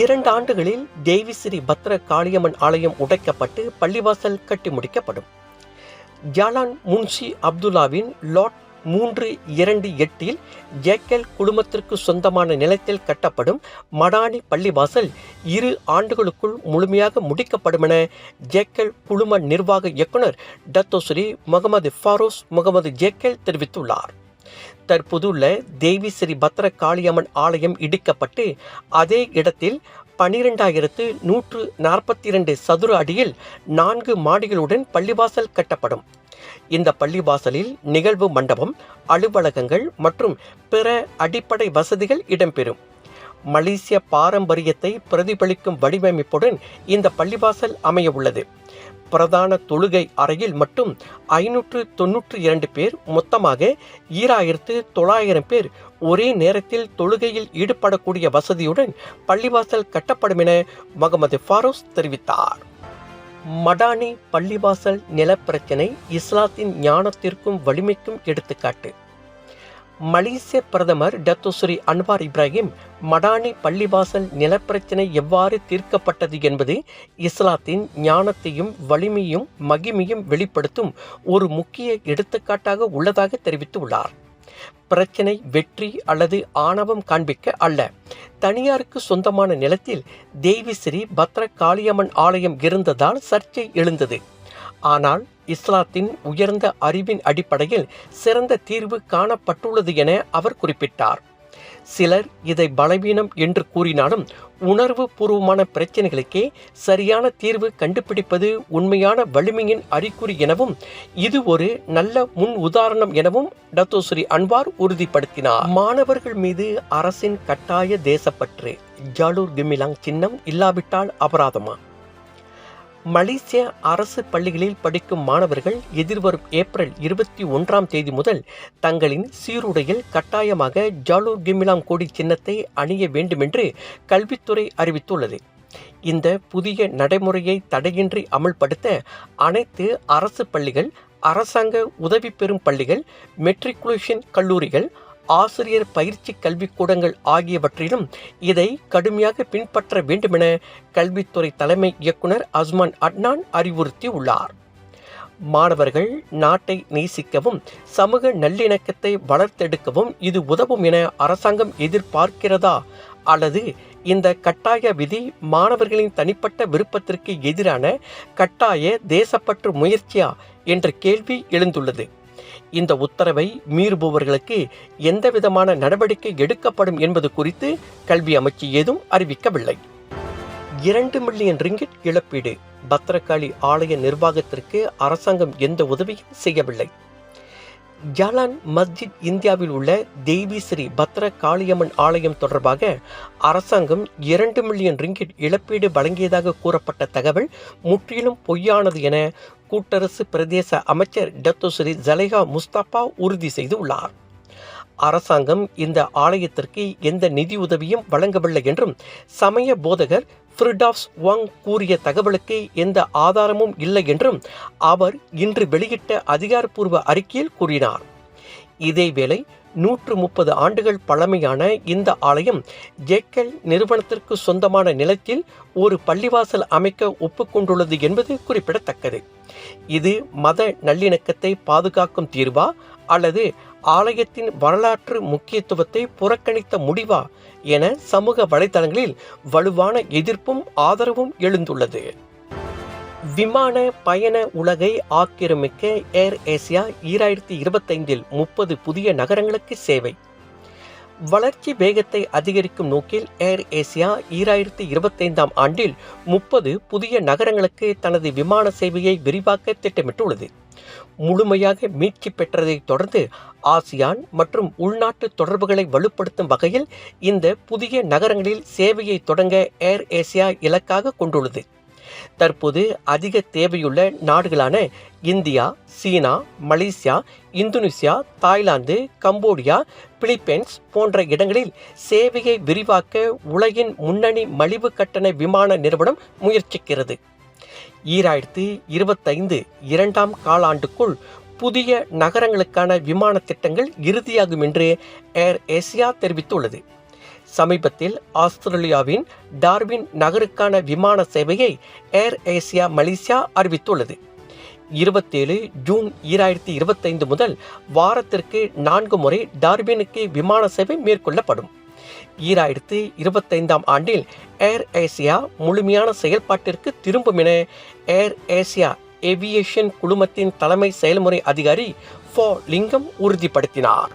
இரண்டு ஆண்டுகளில் தேவி ஸ்ரீ பத்ர காளியம்மன் ஆலயம் உடைக்கப்பட்டு பள்ளிவாசல் கட்டி முடிக்கப்படும். ஜாலான் முன்ஷி அப்துல்லாவின் லாட் மூன்று இரண்டு எட்டில் ஜேக்கல் குழுமத்திற்கு சொந்தமான நிலத்தில் கட்டப்படும் மடானி பள்ளிவாசல் இரு ஆண்டுகளுக்குள் முழுமையாக முடிக்கப்படும் என ஜேக்கல் குழும நிர்வாக இயக்குனர் Datuk Seri Mohamed Faroze Mohamed Jakel தெரிவித்துள்ளார். தற்போதுள்ள தேவி ஸ்ரீ பத்ர காளியம்மன் ஆலயம் இடிக்கப்பட்டு அதே இடத்தில் பனிரெண்டாயிரத்து நூற்று நாற்பத்தி இரண்டு சதுர அடியில் நான்கு மாடிகளுடன் பள்ளிவாசல் கட்டப்படும். இந்த பள்ளிவாசலில் நிகழ்வு மண்டபம் அலுவலகங்கள் மற்றும் பிற அடிப்படை வசதிகள் இடம்பெறும். மலேசிய பாரம்பரியத்தை பிரதிபலிக்கும் வடிவமைப்புடன் இந்த பள்ளிவாசல் அமைய உள்ளது பிரதான தொழுகை அறையில் மட்டும் ஐநூற்று தொன்னூற்று இரண்டு பேர் மொத்தமாக ஈராயிரத்து தொள்ளாயிரம் பேர் ஒரே நேரத்தில் தொழுகையில் ஈடுபடக்கூடிய வசதியுடன் பள்ளிவாசல் கட்டப்படும் என முகமது ஃபாரூஸ் தெரிவித்தார். மடானி பள்ளிவாசல் நிலப்பிரச்சனை இஸ்லாத்தின் ஞானத்திற்கும் வலிமைக்கும் எடுத்துக்காட்டு. மலேசிய பிரதமர் டத்துஸ்ரீ அன்வார் இப்ராஹிம் மடானி பள்ளிவாசல் நிலப்பிரச்சனை எவ்வாறு தீர்க்கப்பட்டது என்பது இஸ்லாத்தின் ஞானத்தையும் வலிமையும் மகிமையும் வெளிப்படுத்தும் ஒரு முக்கிய எடுத்துக்காட்டாக உள்ளதாக தெரிவித்துள்ளார். பிரச்சனை வெற்றி அல்லது ஆணவம் காண்பிக்க அல்ல. தனியாருக்கு சொந்தமான நிலத்தில் தேவிஸ்ரீ பத்ர காளியம்மன் ஆலயம் இருந்ததால் சர்ச்சை எழுந்தது. ஆனால் இஸ்லாத்தின் உயர்ந்த அறிவின் அடிப்படையில் சிறந்த தீர்வு காணப்பட்டுள்ளது என அவர் குறிப்பிட்டார். சிலர் இதை பலவீனம் என்று கூறினாலும் உணர்வு பூர்வமான பிரச்சனைகளுக்கே சரியான தீர்வு கண்டுபிடிப்பது உண்மையான வலிமையின் அறிகுறி எனவும் இது ஒரு நல்ல முன் உதாரணம் எனவும் டத்தோஸ்ரீ அன்வார் உறுதிப்படுத்தினார். மாணவர்கள் மீது அரசின் கட்டாய தேசப்பற்று ஜாலூர் கிமிலாங் சின்னம் இல்லாவிட்டால் அபராதமா? மலேசிய அரசு பள்ளிகளில் படிக்கும் மாணவர்கள் எதிர்வரும் ஏப்ரல் இருபத்தி ஒன்றாம் தேதி முதல் தங்களின் சீருடையில் கட்டாயமாக ஜாலூர் கிமிலாம் கோடி சின்னத்தை அணிய வேண்டுமென்று கல்வித்துறை அறிவித்துள்ளது. இந்த புதிய நடைமுறையை தடையின்றி அமல்படுத்த அனைத்து அரசு பள்ளிகள் அரசாங்க உதவி பெறும் பள்ளிகள் மெட்ரிகுலேஷன் கல்லூரிகள் ஆசிரியர் பயிற்சி கல்விக்கூடங்கள் ஆகியவற்றிலும் இதை கடுமையாக பின்பற்ற வேண்டுமென கல்வித்துறை தலைமை இயக்குனர் அஸ்மான் அட்னான் அறிவுறுத்தியுள்ளார். மாணவர்கள் நாட்டை நேசிக்கவும் சமூக நல்லிணக்கத்தை வளர்த்தெடுக்கவும் இது உதவும் என அரசாங்கம் எதிர்பார்க்கிறதா? அல்லது இந்த கட்டாய விதி மாணவர்களின் தனிப்பட்ட விருப்பத்திற்கு எதிரான கட்டாய தேசப்பற்று முயற்சியா? என்ற கேள்வி எழுந்துள்ளது. இந்த உத்தரவை மீறுபவர்களுக்கு எந்த விதமான நடவடிக்கை எடுக்கப்படும் என்பது குறித்து கல்வி அமைச்சு ஏதும் அறிவிக்கவில்லை. இரண்டு மில்லியன் ரிங்கிட் இழப்பீடு பத்திரகாளி ஆலய நிர்வாகத்திற்கு அரசாங்கம் எந்த உதவியும் செய்யவில்லை. ஜலான் மஸ்ஜித் இந்தியாவில் உள்ள தேவி ஸ்ரீ பத்ர காளியம்மன் ஆலயம் தொடர்பாக அரசாங்கம் இரண்டு மில்லியன் ரிங்கிட் இழப்பீடு வழங்கியதாக கூறப்பட்ட தகவல் முற்றிலும் பொய்யானது என கூட்டரசு பிரதேச அமைச்சர் டத்தோஸ்ரீ ஜலேஹா முஸ்தாபா உறுதி செய்துள்ளார். அரசாங்கம் இந்த ஆலயத்திற்கு எந்த நிதி உதவியும் வழங்கவில்லை என்றும் சமய போதகர் ஃபிரிடாப்ஸ் வாங் கூறிய தகவலுக்கு எந்த ஆதாரமும் இல்லை என்றும் அவர் இன்று வெளியிட்ட அதிகாரப்பூர்வ அறிக்கையில் கூறினார். இதேவேளை நூற்று முப்பது ஆண்டுகள் பழமையான இந்த ஆலயம் ஜேக்கல் நிறுவனத்திற்கு சொந்தமான நிலத்தில் ஒரு பள்ளிவாசல் அமைக்க ஒப்புக்கொண்டுள்ளது என்பது குறிப்பிடத்தக்கது. இது மத நல்லிணக்கத்தை பாதுகாக்கும் தீர்வா அல்லது ஆலயத்தின் வரலாற்று முக்கியத்துவத்தை புறக்கணித்த முடிவா என சமூக வலைதளங்களில் வலுவான எதிர்ப்பும் ஆதரவும் எழுந்துள்ளது. விமான பயண உலகை ஆக்கிரமிக்க ஏர் ஏசியா ஈராயிரத்தி இருபத்தைந்தில் முப்பது புதிய நகரங்களுக்கு சேவை. வளர்ச்சி வேகத்தை அதிகரிக்கும் நோக்கில் ஏர் ஏசியா ஈராயிரத்தி இருபத்தைந்தாம் ஆண்டில் முப்பது புதிய நகரங்களுக்கு தனது விமான சேவையை விரிவாக்க திட்டமிட்டுள்ளது. முழுமையாக மீட்சி பெற்றதைத் தொடர்ந்து ஆசியான் மற்றும் உள்நாட்டு தொடர்புகளை வலுப்படுத்தும் வகையில் இந்த புதிய நகரங்களில் சேவையை தொடங்க ஏர் ஏசியா இலக்காக கொண்டுள்ளது. தற்போது அதிக தேவையுள்ள நாடுகளான இந்தியா சீனா Malaysia Indonesia Thailand Cambodia Philippines போன்ற இடங்களில் சேவையை விரிவாக்க உலகின் முன்னணி மலிவு கட்டண விமான நிறுவனம் முயற்சிக்கிறது. ஈராயிரத்து இருபத்தைந்து இரண்டாம் காலாண்டுக்குள் புதிய நகரங்களுக்கான விமான திட்டங்கள் இறுதியாகும் என்று ஏர் ஏசியா தெரிவித்துள்ளது. சமீபத்தில் ஆஸ்திரேலியாவின் டார்வின் நகருக்கான விமான சேவையை ஏர் ஏசியா மலேசியா அறிவித்துள்ளது. இருபத்தேழு ஜூன் ஈராயிரத்தி இருபத்தைந்து முதல் வாரத்திற்கு நான்கு முறை டார்வினுக்கு விமான சேவை மேற்கொள்ளப்படும். ஈராயிரத்து இருபத்தைந்தாம் ஆண்டில் ஏர் ஏசியா முழுமையான செயல்பாட்டிற்கு திரும்பும் என ஏர் ஏசியா ஏவியேஷன் குழுமத்தின் தலைமை செயல்முறை அதிகாரி ஃபோ லிங்கம் உறுதிப்படுத்தினார்.